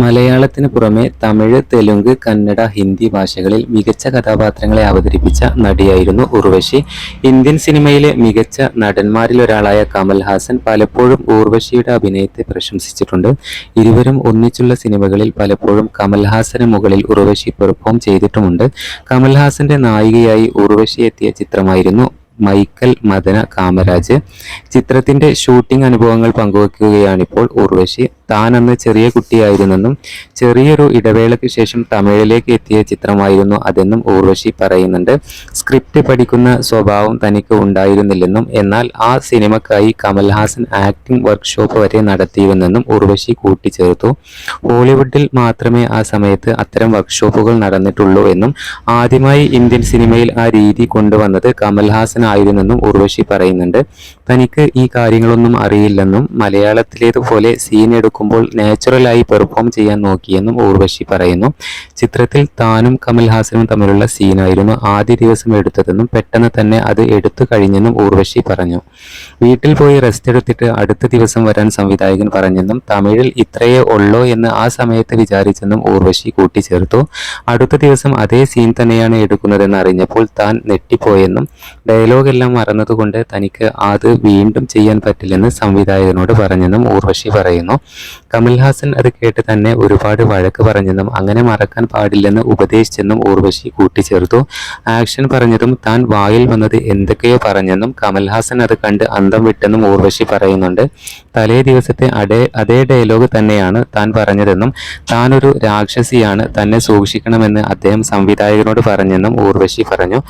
മലയാളത്തിന് പുറമെ തമിഴ് തെലുങ്ക് കന്നഡ ഹിന്ദി ഭാഷകളിൽ മികച്ച കഥാപാത്രങ്ങളെ അവതരിപ്പിച്ച നടിയായിരുന്നു ഉർവശി. ഇന്ത്യൻ സിനിമയിലെ മികച്ച നടന്മാരിൽ ഒരാളായ കമൽ കമൽഹാസൻ പലപ്പോഴും ഊർവശിയുടെ അഭിനയത്തെ പ്രശംസിച്ചിട്ടുണ്ട്. ഇരുവരും ഒന്നിച്ചുള്ള സിനിമകളിൽ പലപ്പോഴും കമൽഹാസന് മുകളിൽ ഉർവശി പെർഫോം ചെയ്തിട്ടുമുണ്ട്. കമൽഹാസന്റെ നായികയായി ഉർവശി എത്തിയ ചിത്രമായിരുന്നു മൈക്കൽ മദന കാമരാജ്. ചിത്രത്തിന്റെ ഷൂട്ടിംഗ് അനുഭവങ്ങൾ പങ്കുവയ്ക്കുകയാണിപ്പോൾ ഉർവശി. താൻ അന്ന് ചെറിയ കുട്ടിയായിരുന്നെന്നും ചെറിയൊരു ഇടവേളയ്ക്ക് ശേഷം തമിഴിലേക്ക് എത്തിയ ചിത്രമായിരുന്നു അതെന്നും ഊർവശി പറയുന്നുണ്ട്. സ്ക്രിപ്റ്റ് പഠിക്കുന്ന സ്വഭാവം തനിക്ക് ഉണ്ടായിരുന്നില്ലെന്നും എന്നാൽ ആ സിനിമക്കായി കമൽഹാസൻ ആക്ടിംഗ് വർക്ക്ഷോപ്പ് വരെ നടത്തിയിരുന്നെന്നും ഉർവശി കൂട്ടിച്ചേർത്തു. ഹോളിവുഡിൽ മാത്രമേ ആ സമയത്ത് അത്തരം വർക്ക്ഷോപ്പുകൾ നടന്നിട്ടുള്ളൂ എന്നും ആദ്യമായി ഇന്ത്യൻ സിനിമയിൽ ആ രീതി കൊണ്ടുവന്നത് കമൽഹാസൻ ആയിരുന്നെന്നും ഉർവശി പറയുന്നുണ്ട്. തനിക്ക് ഈ കാര്യങ്ങളൊന്നും അറിയില്ലെന്നും മലയാളത്തിലേതുപോലെ സീൻ എടുക്കുമ്പോൾ നാച്ചുറലായി പെർഫോം ചെയ്യാൻ നോക്കിയെന്നും ഊർവശി പറയുന്നു. ചിത്രത്തിൽ താനും കമൽ ഹാസനും തമ്മിലുള്ള സീനായിരുന്നു ആദ്യ ദിവസം എടുത്തതെന്നും പെട്ടെന്ന് തന്നെ അത് എടുത്തു കഴിഞ്ഞെന്നും ഊർവശി പറഞ്ഞു. വീട്ടിൽ പോയി റെസ്റ്റ് എടുത്തിട്ട് അടുത്ത ദിവസം വരാൻ സംവിധായകൻ പറഞ്ഞെന്നും തമിഴിൽ ഇത്രയേ ഉള്ളോ എന്ന് ആ സമയത്ത് വിചാരിച്ചെന്നും ഊർവശി കൂട്ടിച്ചേർത്തു. അടുത്ത ദിവസം അതേ സീൻ തന്നെയാണ് എടുക്കുന്നതെന്ന് അറിഞ്ഞപ്പോൾ താൻ നെട്ടിപ്പോയെന്നും ഡയലോഗ് എല്ലാം മറന്നതുകൊണ്ട് തനിക്ക് അത് വീണ്ടും ചെയ്യാൻ പറ്റില്ലെന്ന് സംവിധായകനോട് പറഞ്ഞെന്നും ഊർവശി പറയുന്നു. കമൽഹാസൻ അത് കേട്ട് തന്നെ ഒരുപാട് വഴക്ക് പറഞ്ഞെന്നും അങ്ങനെ മറക്കാൻ പാടില്ലെന്ന് ഉപദേശിച്ചെന്നും ഊർവശി കൂട്ടിച്ചേർത്തു. ആക്ഷൻ പറഞ്ഞതും താൻ വായിൽ വന്നത് എന്തൊക്കെയോ പറഞ്ഞെന്നും കമൽഹാസൻ അത് കണ്ട് അന്തം വിട്ടെന്നും ഊർവശി പറയുന്നുണ്ട്. തലേ ദിവസത്തെ അതേ അതേ ഡയലോഗ് തന്നെയാണ് താൻ പറഞ്ഞതെന്നും താനൊരു രാക്ഷസിയാണ് തന്നെ സൂക്ഷിക്കണമെന്ന് അദ്ദേഹം സംവിധായകനോട് പറഞ്ഞെന്നും ഊർവശി പറഞ്ഞു.